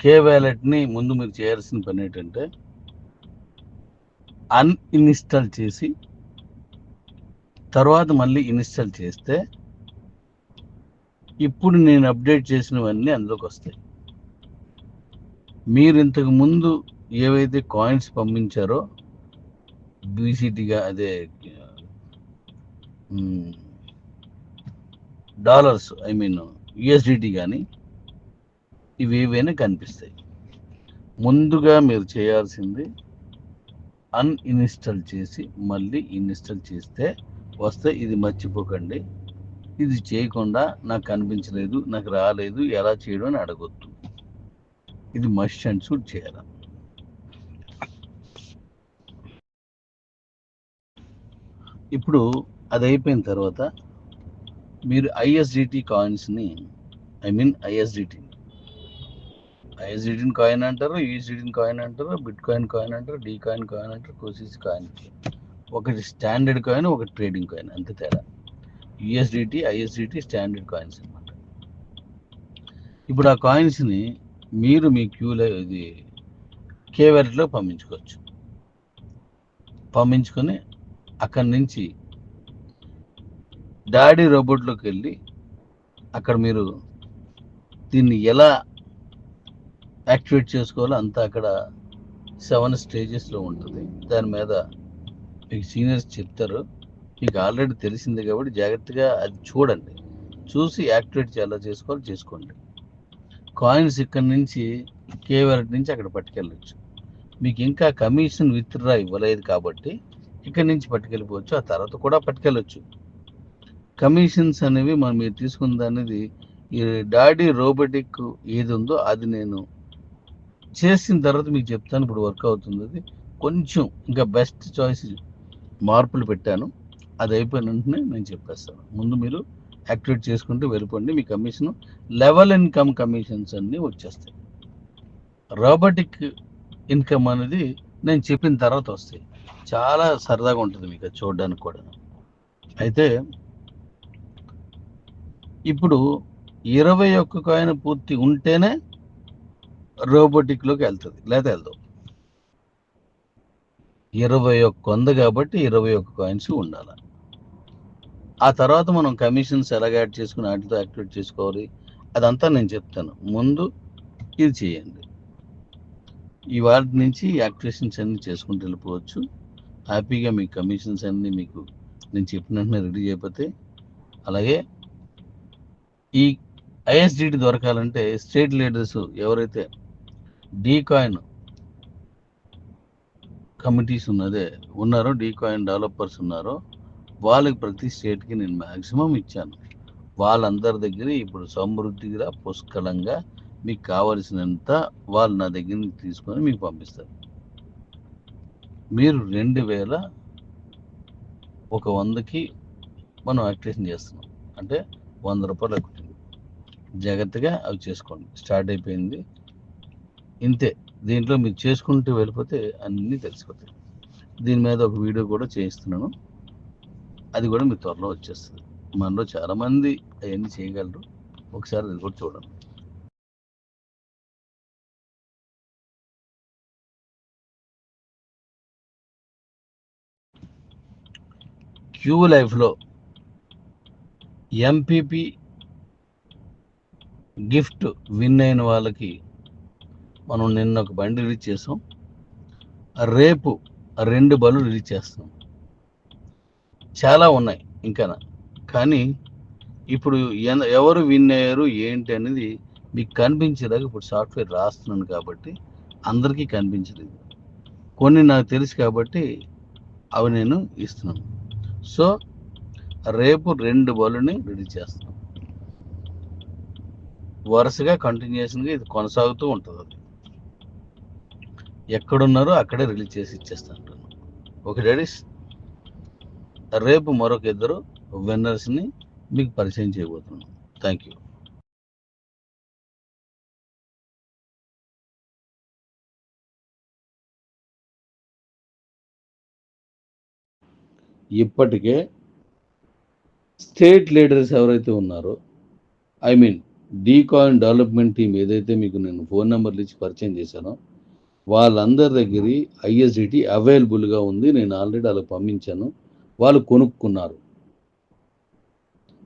కే వ్యాలెట్ని ముందు మీరు చేయాల్సిన పని ఏంటంటే అన్ఇన్స్టాల్ చేసి తర్వాత మళ్ళీ ఇన్స్టాల్ చేస్తే ఇప్పుడు నేను అప్డేట్ చేసినవన్నీ అందులోకి వస్తాయి. మీరు ఇంతకు ముందు ఏవైతే కాయిన్స్ పంపించారో బీసీటీగా అదే డాలర్స్ ఐ మీన్ యుఎస్డిటీ కానీ ఇవి ఏవైనా కనిపిస్తాయి. ముందుగా మీరు చేయాల్సింది అన్ఇన్స్టాల్ చేసి మళ్ళీ ఇన్స్టాల్ చేస్తే వస్తే ఇది మర్చిపోకండి. ఇది చేయకుండా నాకు కనిపించలేదు నాకు రాలేదు ఎలా చేయడం అని అడగొద్దు. ఇది మస్ట్ అండ్ షూట్ చేయాలి. ఇప్పుడు అది అయిపోయిన తర్వాత మీరు ఐఎస్డిటి కాయిన్స్ని ఐ మీన్ ఐఎస్డిటిని ఐజిడిన్ కాయిన్ అంటారు ఈజిడిన్ కాయిన్ అంటారు బిట్ కాయిన్ కాయిన్ అంటారు డీ కాయిన్ కాయిన్ అంటారు కోసిస్ కాయిన్ ఒకటి స్టాండర్డ్ కాయిన్ ఒకటి ట్రేడింగ్ కాయిన్ అంతే తేడా. యుఎస్డిటీ ఐఎస్డిటి స్టాండర్డ్ కాయిన్స్ అనమాట ఇప్పుడు ఆ కాయిన్స్ని మీరు మీ క్యూలో ఇది కేవెట్లో పంపించుకోవచ్చు. పంపించుకొని అక్కడి నుంచి డాడీ రోబోట్లోకి వెళ్ళి అక్కడ మీరు దీన్ని ఎలా యాక్టివేట్ చేసుకోవాలో. అంతా అక్కడ సెవెన్ స్టేజెస్లో ఉంటుంది. దాని మీద మీకు సీనియర్స్ చెప్తారు. మీకు ఆల్రెడీ తెలిసింది కాబట్టి జాగ్రత్తగా అది చూడండి. చూసి యాక్టివేట్ ఎలా చేసుకోవాలో చేసుకోండి. కాయిన్స్ ఇక్కడ నుంచి కేవలం నుంచి అక్కడ పట్టుకెళ్ళచ్చు. మీకు ఇంకా కమిషన్ విత్డ్రా ఇవ్వలేదు కాబట్టి ఇక్కడి నుంచి పట్టుకెళ్ళిపోవచ్చు. ఆ తర్వాత కూడా పట్టుకెళ్ళచ్చు. కమిషన్స్ అనేవి మనం మీరు తీసుకుందనేది ఈ డాడీ రోబోటిక్ ఏది ఉందో అది నేను చేసిన తర్వాత మీకు చెప్తాను ఇప్పుడు వర్క్ అవుతుంది అది. కొంచెం ఇంకా బెస్ట్ చాయిస్ మార్పులు పెట్టాను. అది అయిపోయిన వెంటనే నేను చెప్పేస్తాను. ముందు మీరు యాక్టివేట్ చేసుకుంటూ వెళ్ళిపోండి. మీ కమిషన్ లెవెల్ ఇన్కమ్ కమిషన్స్ అన్నీ వచ్చేస్తాయి. రోబోటిక్ ఇన్కమ్ అనేది నేను చెప్పిన తర్వాత వస్తాయి. చాలా సరదాగా ఉంటుంది మీకు చూడడానికి కూడా. అయితే ఇప్పుడు ఇరవై ఒక్క కాయిన్ పూర్తి ఉంటేనే రోబోటిక్లోకి వెళ్తుంది. లేదా వెళ్దాం. ఇరవై ఒక్క వంద కాబట్టి ఇరవై ఒక్క కాయిన్స్ ఉండాలి. ఆ తర్వాత మనం కమిషన్స్ ఎలాగ యాడ్ చేసుకుని వాటితో యాక్టివేట్ చేసుకోవాలి? అదంతా నేను చెప్తాను. ముందు ఇది చేయండి. ఈ వాటి నుంచి యాక్టివేషన్స్ అన్నీ చేసుకుంటూ వెళ్ళిపోవచ్చు. హ్యాపీగా మీ కమిషన్స్ అన్నీ మీకు నేను చెప్పిన రెడీ చేయకపోతే. అలాగే ఈ ఐఎస్డిటి దొరకాలంటే స్టేట్ లీడర్స్ ఎవరైతే డీకాయిన్ కమిటీస్ ఉన్నదే. ఉన్నారో డీకాయిన్ డెవలపర్స్ ఉన్నారో. వాళ్ళకి ప్రతి స్టేట్కి నేను మ్యాక్సిమం ఇచ్చాను. వాళ్ళందరి దగ్గర ఇప్పుడు సమృద్ధిగా పుష్కలంగా మీకు కావలసినంత వాళ్ళు నా దగ్గర నుంచి తీసుకొని మీకు పంపిస్తారు. మీరు రెండు వేల ఒక వందకి మనం యాక్టివేషన్ చేస్తున్నాం. అంటే వంద రూపాయలు ఎక్కుతుంది. జాగ్రత్తగా అవి చేసుకోండి. స్టార్ట్ అయిపోయింది. ఇంతే. దీంట్లో మీరు చేసుకుంటూ వెళ్ళిపోతే అన్నీ తెలిసిపోతాయి. దీని మీద ఒక వీడియో కూడా చేయిస్తున్నాను. అది కూడా మీ త్వరలో వచ్చేస్తుంది. మనలో చాలామంది అవన్నీ చేయగలరు. ఒకసారి అది కూడా చూడండి. క్యూ లైఫ్లో ఎంపీపీ గిఫ్ట్ విన్ అయిన వాళ్ళకి మనం నిన్న ఒక బండి రిలీజ్ చేసాం. రేపు రెండు బలు రిలీజ్ చేస్తాం. చాలా ఉన్నాయి ఇంకా. కానీ ఇప్పుడు ఎవరు విన్ అయ్యారు ఏంటి అనేది మీకు కనిపించేలాగా ఇప్పుడు సాఫ్ట్వేర్ రాస్తున్నాను కాబట్టి అందరికీ కనిపించలేదు. కొన్ని నాకు తెలుసు కాబట్టి అవి నేను ఇస్తున్నాను. సో రేపు రెండు బలుని రిలీజ్ చేస్తాం. వరుసగా కంటిన్యూషన్గా ఇది కొనసాగుతూ ఉంటుంది అది ఎక్కడున్నారో అక్కడే రిలీజ్ చేసి ఇచ్చేస్తాను ఓకే డాడీస్ రేపు మరొక ఇద్దరు విన్నర్స్ని మీకు పరిచయం చేయబోతున్నాను థ్యాంక్ యూ ఇప్పటికే స్టేట్ లీడర్స్ ఎవరైతే ఉన్నారో I mean D coin development team ఏదైతే మీకు నేను ఫోన్ నెంబర్లు ఇచ్చి పరిచయం చేశానో వాళ్ళందరి దగ్గర ఐఎస్డిటీ అవైలబుల్గా ఉంది. నేను ఆల్రెడీ వాళ్ళకి పంపించాను. వాళ్ళు కొనుక్కున్నారు.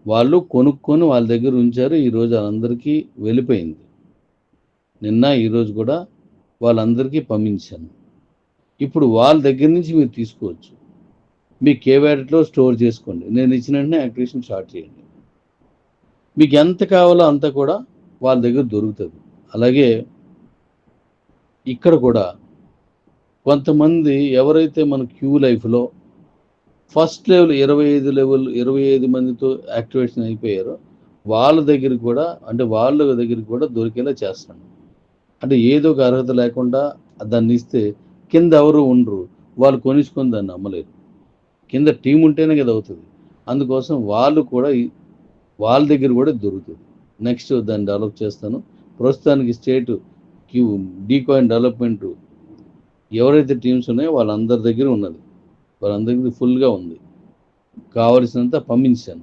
వాళ్ళు కొనుక్కొని వాళ్ళ దగ్గర ఉంచారు. ఈరోజు వాళ్ళందరికీ వెళ్ళిపోయింది. నిన్న ఈరోజు కూడా వాళ్ళందరికీ పంపించాను. ఇప్పుడు వాళ్ళ దగ్గర నుంచి మీరు తీసుకోవచ్చు. మీ కేవాడెట్లో స్టోర్ చేసుకోండి. నేను ఇచ్చిన వెంటనే యాక్టివేషన్ స్టార్ట్ చేయండి. మీకు ఎంత కావాలో అంత కూడా వాళ్ళ దగ్గర దొరుకుతుంది. అలాగే ఇక్కడ కూడా కొంతమంది ఎవరైతే మన క్యూ లైఫ్లో ఫస్ట్ లెవెల్ ఇరవై ఐదు లెవెల్ ఇరవై ఐదు మందితో యాక్టివేషన్ అయిపోయారో వాళ్ళ దగ్గరికి కూడా అంటే వాళ్ళ దగ్గరికి కూడా దొరికేలా చేస్తాను. అంటే ఏదో ఒక అర్హత లేకుండా దాన్ని ఇస్తే కింద ఎవరు ఉండరు. వాళ్ళు కొనిసుకొని దాన్ని అమ్మలేరు కింద టీం ఉంటేనే కదా అవుతుంది. అందుకోసం వాళ్ళు కూడా వాళ్ళ దగ్గర కూడా దొరుకుతుంది. నెక్స్ట్ దాన్ని డెవలప్ చేస్తాను. ప్రస్తుతానికి స్టేట్ క్యూ డీకాయిన్ డెవలప్మెంట్ ఎవరైతే టీమ్స్ ఉన్నాయో వాళ్ళందరి దగ్గర ఉన్నది. వాళ్ళందరికీ ఫుల్గా ఉంది. కావలసినంత పంపించాను.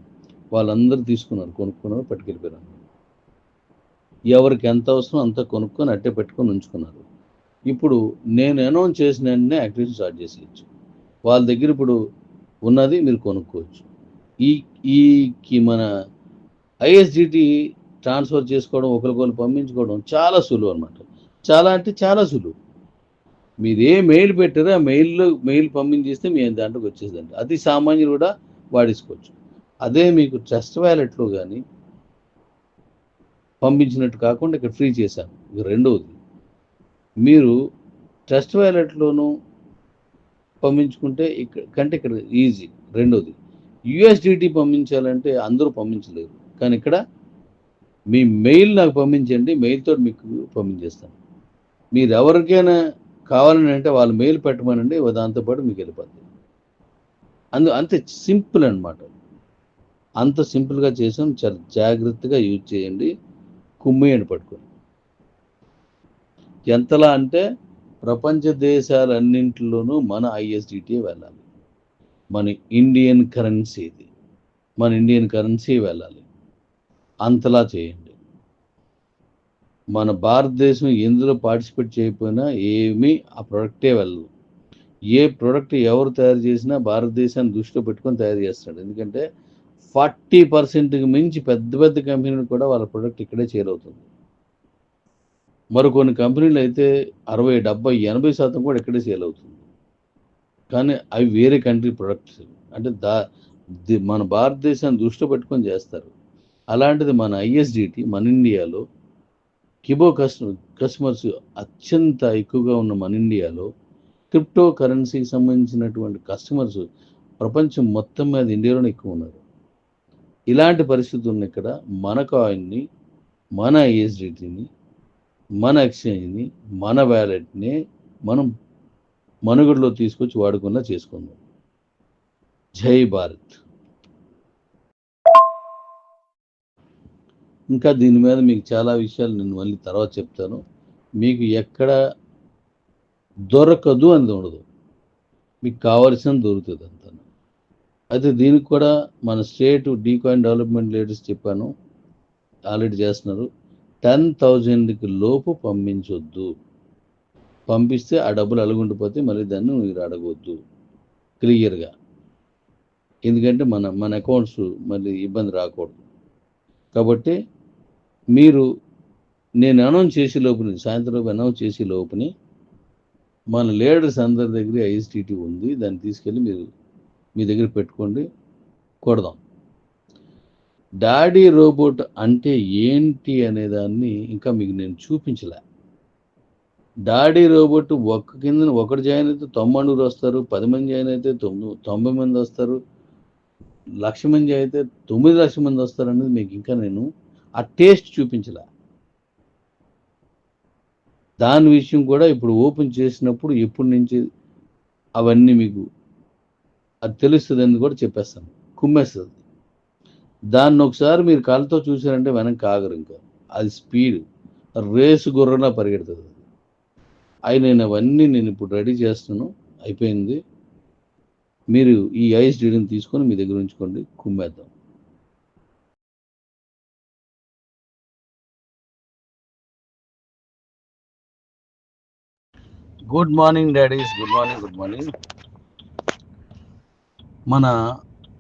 వాళ్ళందరూ తీసుకున్నారు కొనుక్కున్నారు పట్టుకెళ్ళిపోయారు ఎవరికి ఎంత అవసరం అంత కొనుక్కొని అట్టే పెట్టుకొని ఉంచుకున్నారు. ఇప్పుడు నేను అనౌన్స్ చేసిన వెంటనే యాక్టివిటీ స్టార్ట్ చేసేయచ్చు. వాళ్ళ దగ్గర ఇప్పుడు ఉన్నది మీరు కొనుక్కోవచ్చు. ఈ ఈ మన ఐఎస్డిటీ ట్రాన్స్ఫర్ చేసుకోవడం ఒకరికొకరు పంపించుకోవడం చాలా సులువు అనమాట చాలా అంటే చాలా సులువు. మీరు ఏ మెయిల్ పెట్టారో ఆ మెయిల్లో మెయిల్ పంపించేస్తే మీ దాంట్లోకి వచ్చేసిందండి అది సామాన్యులు కూడా వాడేసుకోవచ్చు. అదే మీకు ట్రస్ట్ వ్యాలెట్లో కానీ పంపించినట్టు కాకుండా ఇక్కడ ఫ్రీ చేశాను. ఇది రెండవది మీరు ట్రస్ట్ వ్యాలెట్లోనూ పంపించుకుంటే ఇక్కడ కంటే ఇక్కడ ఈజీ. రెండోది. యుఎస్డిటీ పంపించాలంటే అందరూ పంపించలేరు. కానీ ఇక్కడ మీ మెయిల్ నాకు పంపించండి. మెయిల్తో మీకు పంపించేస్తాను. మీరు ఎవరికైనా కావాలని అంటే వాళ్ళు మెయిల్ పెట్టమనండి దాంతోపాటు మీకు వెళ్ళిపోతుంది అందు అంతే సింపుల్ అనమాట అంత సింపుల్గా చేసాం చాలా జాగ్రత్తగా యూజ్ చేయండి కుమ్మేయండి పట్టుకొని ఎంతలా అంటే ప్రపంచ దేశాలన్నింటిలోనూ మన ఐఎస్డిటీ వెళ్ళాలి. మన ఇండియన్ కరెన్సీ ఇది. మన ఇండియన్ కరెన్సీ వెళ్ళాలి. అంతలా చేయండి. మన భారతదేశం ఎందులో పార్టిసిపేట్ చేయకపోయినా ఏమీ ఆ ప్రొడక్టే వెళ్ళదు. ఏ ప్రోడక్ట్ ఎవరు తయారు చేసినా భారతదేశాన్ని దృష్టిలో పెట్టుకొని తయారు చేస్తాడు. ఎందుకంటే ఫార్టీ పర్సెంట్కి మించి పెద్ద పెద్ద కంపెనీలు కూడా వాళ్ళ ప్రోడక్ట్ ఇక్కడే చేరవుతుంది మరికొన్ని కంపెనీలు అయితే అరవై డెబ్బై ఎనభై శాతం కూడా ఇక్కడే సేల్ అవుతుంది. కానీ అవి వేరే కంట్రీ ప్రొడక్ట్స్ అంటే దా మన భారతదేశాన్ని దృష్టిలో పెట్టుకొని చేస్తారు. అలాంటిది మన ఐఎస్డిటి మన ఇండియాలో కిబో కస్టమర్ కస్టమర్స్ అత్యంత ఎక్కువగా ఉన్న మన ఇండియాలో క్రిప్టో కరెన్సీకి సంబంధించినటువంటి కస్టమర్స్ ప్రపంచం మొత్తం మీద ఇండియాలోనే ఎక్కువ ఉన్నారు. ఇలాంటి పరిస్థితి ఉన్న ఇక్కడ మన కాయిన్ని మన ఐఎస్డిటిని మన ఎక్స్చేంజ్ని మన వ్యాలెట్ని మనం మనుగడలో తీసుకొచ్చి వాడుకున్నా చేసుకుందాం. జై భారత్. ఇంకా దీని మీద మీకు చాలా విషయాలు నేను మళ్ళీ తర్వాత చెప్తాను. మీకు ఎక్కడ దొరకదు అని ఉండదు. మీకు కావలసిన దొరుకుతుంది అంతను. అయితే దీనికి కూడా మన state D coin development leaders చెప్పాను. ఆల్రెడీ చేస్తున్నారు. టెన్ థౌజండ్కి లోపు పంపించొద్దు. పంపిస్తే ఆ డబ్బులు అలుగుండిపోతే మళ్ళీ దాన్ని మీరు అడగవద్దు క్లియర్గా. ఎందుకంటే మన మన అకౌంట్స్ మళ్ళీ ఇబ్బంది రాకూడదు. కాబట్టి మీరు నేను అనౌన్స్ చేసే లోపుని సాయంత్రం లోపు అనౌన్స్ చేసే లోపుని మన లీడర్స్ అందరి దగ్గర ఐఎస్టీటీ ఉంది దాన్ని తీసుకెళ్ళి మీరు మీ దగ్గర పెట్టుకోండి కొడదాం. డాడీ రోబోట్ అంటే ఏంటి అనే దాన్ని ఇంకా మీకు నేను చూపించలే. డాడీ రోబోట్ ఒక్క కింద ఒకటి జాయిన్ అయితే తొంభై నూరు వస్తారు పది మంది జాయిన్ అయితే తొమ్మిది తొంభై మంది వస్తారు లక్ష మంది అయితే తొమ్మిది లక్షల మంది వస్తారు అనేది మీకు ఇంకా నేను ఆ టేస్ట్ చూపించలే. దాని విషయం కూడా ఇప్పుడు ఓపెన్ చేసినప్పుడు ఎప్పటి నుంచి అవన్నీ మీకు అది తెలుస్తుంది అని కూడా చెప్పేస్తాను. కుమ్మేస్తుంది. దాన్ని ఒకసారి మీరు కాళ్ళతో చూసారంటే వెనక్కి ఆగరు ఇంకా. అది స్పీడ్. రేసు గుర్రన పరిగెడుతుంది అవి నేను అవన్నీ నేను ఇప్పుడు రెడీ చేస్తున్నాను. అయిపోయింది. మీరు ఈ ఐస్ డీడీని తీసుకొని మీ దగ్గర ఉంచుకోండి. కుమ్మేద్దాం. Good morning daddies good morning good morning మన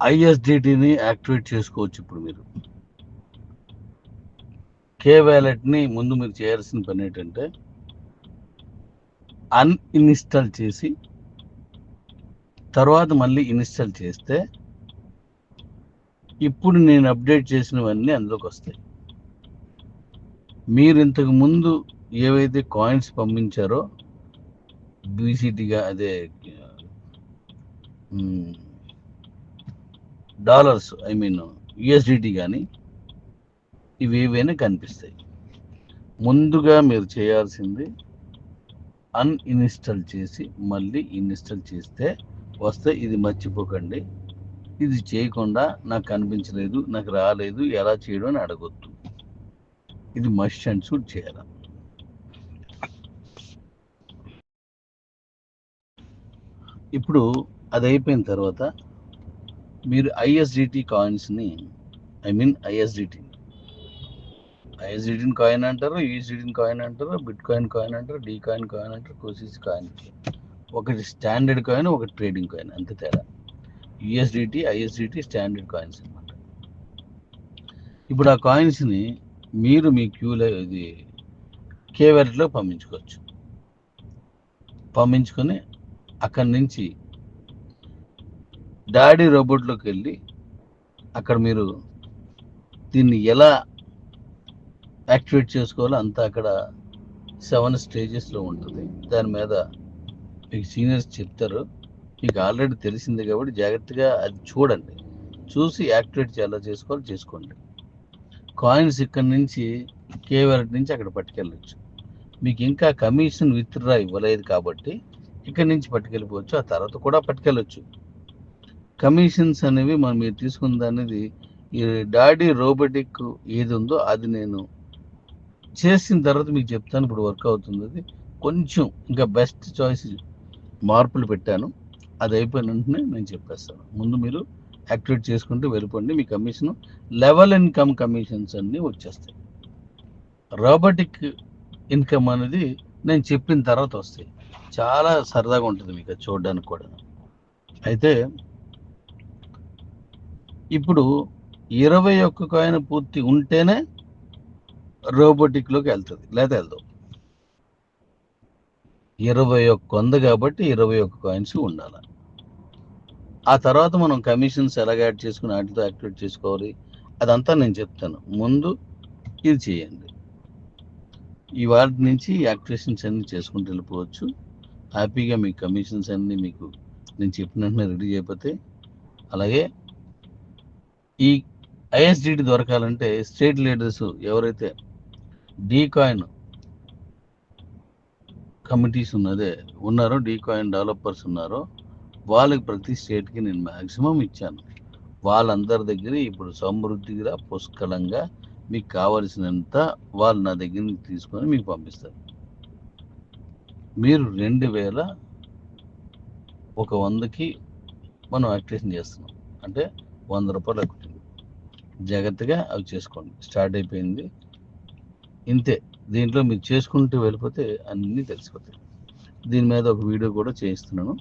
ఐఎస్డిటిని యాక్టివేట్ చేసుకోవచ్చు ఇప్పుడు మీరు. కే వ్యాలెట్ని ముందు మీరు చేయాల్సిన పని ఏంటంటే అన్ఇన్స్టాల్ చేసి తర్వాత మళ్ళీ ఇన్స్టాల్ చేస్తే ఇప్పుడు నేను అప్డేట్ చేసినవన్నీ అందులోకి వస్తాయి. మీరు ఇంతకు ముందు ఏవైతే కాయిన్స్ పంపించారో బీసీటీగా అదే డాలర్స్ ఐ మీన్ యుఎస్డిటీ కానీ ఇవి ఏవైనా కనిపిస్తాయి. ముందుగా మీరు చేయాల్సింది అన్ఇన్స్టాల్ చేసి మళ్ళీ ఇన్స్టాల్ చేస్తే వస్తే ఇది మర్చిపోకండి. ఇది చేయకుండా నాకు కనిపించలేదు నాకు రాలేదు ఎలా చేయడం అని అడగొద్దు. ఇది మస్ట్ అండ్ షూట్ చేయాలి. ఇప్పుడు అది అయిపోయిన తర్వాత మీరు ఐఎస్డిటీ కాయిన్స్ని ఐ మీన్ ఐఎస్డిటీ. ఐఎస్డిటీని కాయిన్ అంటారు యూఎస్డిటీని కాయిన్ అంటారు బిట్ కాయిన్ కాయిన్ అంటారు డీ కాయిన్ కాయిన్ అంటారు కోసిస్ కాయిన్ ఒకటి స్టాండర్డ్ కాయిన్ ఒకటి ట్రేడింగ్ కాయిన్ అంతే తేడా. యుఎస్డిటీ ఐఎస్డిటీ స్టాండర్డ్ కాయిన్స్ అనమాట ఇప్పుడు ఆ కాయిన్స్ని మీరు మీ క్యూలో ఇది కేవెట్లో పంపించుకోవచ్చు. పంపించుకొని అక్కడి నుంచి డాడీ రోబోట్లోకి వెళ్ళి అక్కడ మీరు దీన్ని ఎలా యాక్టివేట్ చేసుకోవాలో అంతా అక్కడ సెవెన్ స్టేజెస్లో ఉంటుంది. దాని మీద మీకు సీనియర్స్ చెప్తారు. మీకు ఆల్రెడీ తెలిసింది కాబట్టి జాగ్రత్తగా అది చూడండి. చూసి యాక్టివేట్ ఎలా చేసుకోవాలో చేసుకోండి. కాయిన్స్ ఇక్కడ నుంచి కేవలం నుంచి అక్కడ పట్టుకెళ్ళచ్చు. మీకు ఇంకా కమిషన్ విత్డ్రా ఇవ్వలేదు కాబట్టి ఇక్కడి నుంచి పట్టుకెళ్ళిపోవచ్చు ఆ తర్వాత కూడా పట్టుకెళ్ళచ్చు. కమిషన్స్ అనేవి మనం మీరు తీసుకుంది అనేది ఈ డాడీ రోబోటిక్ ఏది ఉందో అది నేను చేసిన తర్వాత మీకు చెప్తాను ఇప్పుడు వర్క్ అవుతుంది అది. కొంచెం ఇంకా బెస్ట్ చాయిస్ మార్పులు పెట్టాను. అది అయిపోయిన వెంటనే నేను చెప్పేస్తాను. ముందు మీరు యాక్టివేట్ చేసుకుంటూ వెళ్ళిపోండి మీ కమిషన్ లెవెల్ ఇన్కమ్ కమిషన్స్ అన్నీ వచ్చేస్తాయి. రోబోటిక్ ఇన్కమ్ అనేది నేను చెప్పిన తర్వాత వస్తాయి. చాలా సరదాగా ఉంటుంది మీకు చూడడానికి కూడా. అయితే ఇప్పుడు ఇరవై ఒక్క కాయిన్ పూర్తి ఉంటేనే రోబోటిక్లోకి వెళ్తుంది లేదా వెళ్దాం. ఇరవై ఒక్క వంద కాబట్టి ఇరవై ఒక్క కాయిన్స్ ఉండాలి. ఆ తర్వాత మనం కమిషన్స్ ఎలాగ యాడ్ చేసుకుని వాటితో యాక్టివేట్ చేసుకోవాలి అదంతా నేను చెప్తాను. ముందు ఇది చేయండి. ఈ వాటి నుంచి యాక్టివేషన్స్ అన్ని చేసుకుంటూ వెళ్ళిపోవచ్చు. హ్యాపీగా మీ కమిషన్స్ అన్ని మీకు నేను చెప్పినట్టునే రెడీ చేయకపోతే అలాగే ఈ ఐఎస్డిటి దొరకాలంటే స్టేట్ లీడర్స్ ఎవరైతే డీకాయిన్ కమిటీస్ ఉన్నదే ఉన్నారో డీకాయిన్ డెవలపర్స్ ఉన్నారో వాళ్ళకి ప్రతి స్టేట్కి నేను మ్యాక్సిమం ఇచ్చాను. వాళ్ళందరి దగ్గర ఇప్పుడు సమృద్ధిగా పుష్కలంగా మీకు కావలసినంత వాళ్ళు నా దగ్గర నుంచి తీసుకొని మీకు పంపిస్తారు. మీరు రెండు వేల ఒక వందకి మనం యాక్టివేషన్ చేస్తున్నాం. అంటే వంద రూపాయలు ఎక్కుతుంది. జాగ్రత్తగా అవి చేసుకోండి. స్టార్ట్ అయిపోయింది. ఇంతే. దీంట్లో మీరు చేసుకుంటూ వెళ్ళిపోతే అన్నీ తెలిసిపోతాయి. దీని మీద ఒక వీడియో కూడా చేయిస్తున్నాను.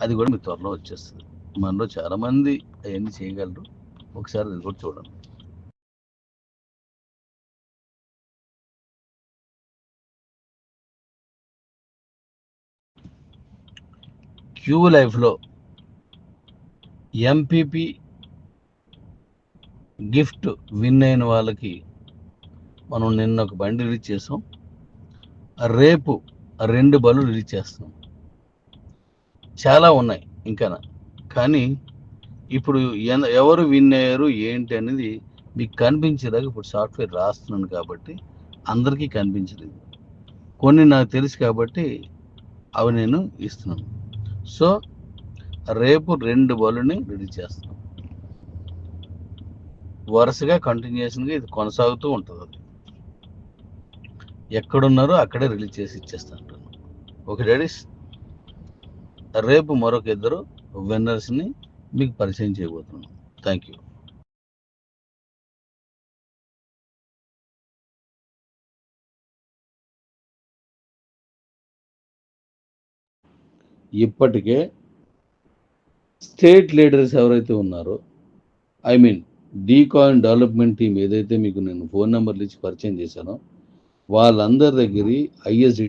అది కూడా మీ త్వరలో వచ్చేస్తుంది. మనలో చాలామంది అవన్నీ చేయగలరు. ఒకసారి అది కూడా చూడండి. క్యూ లైఫ్లో ఎంపీపీ గిఫ్ట్ విన్ అయిన వాళ్ళకి మనం నిన్న ఒక బండి రిలీజ్ చేసాం. రేపు రెండు బలు రిలీజ్ చేస్తాం. చాలా ఉన్నాయి ఇంకా. కానీ ఇప్పుడు ఎవరు విన్ అయ్యారు ఏంటి అనేది మీకు కనిపించేదాకా ఇప్పుడు సాఫ్ట్వేర్ రాస్తున్నాను కాబట్టి అందరికీ కనిపించలేదు. కొన్ని నాకు తెలుసు కాబట్టి అవి నేను ఇస్తున్నాను. సో రేపు రెండు బలుని రిలీజ్ చేస్తాం. వరుసగా కంటిన్యూషన్గా ఇది కొనసాగుతూ ఉంటుంది అది. ఎక్కడున్నారో అక్కడే రిలీజ్ చేసి ఇచ్చేస్తాను ఓకే డాడీస్ రేపు మరొక ఇద్దరు విన్నర్స్ని మీకు పరిచయం చేయబోతున్నాను థ్యాంక్ యూ ఇప్పటికే స్టేట్ లీడర్స్ ఎవరైతే ఉన్నారో I mean D coin development team ఏదైతే మీకు నేను ఫోన్ నెంబర్లు ఇచ్చి పరిచయం చేశానో వాళ్ళందరి దగ్గర ఐఎస్డి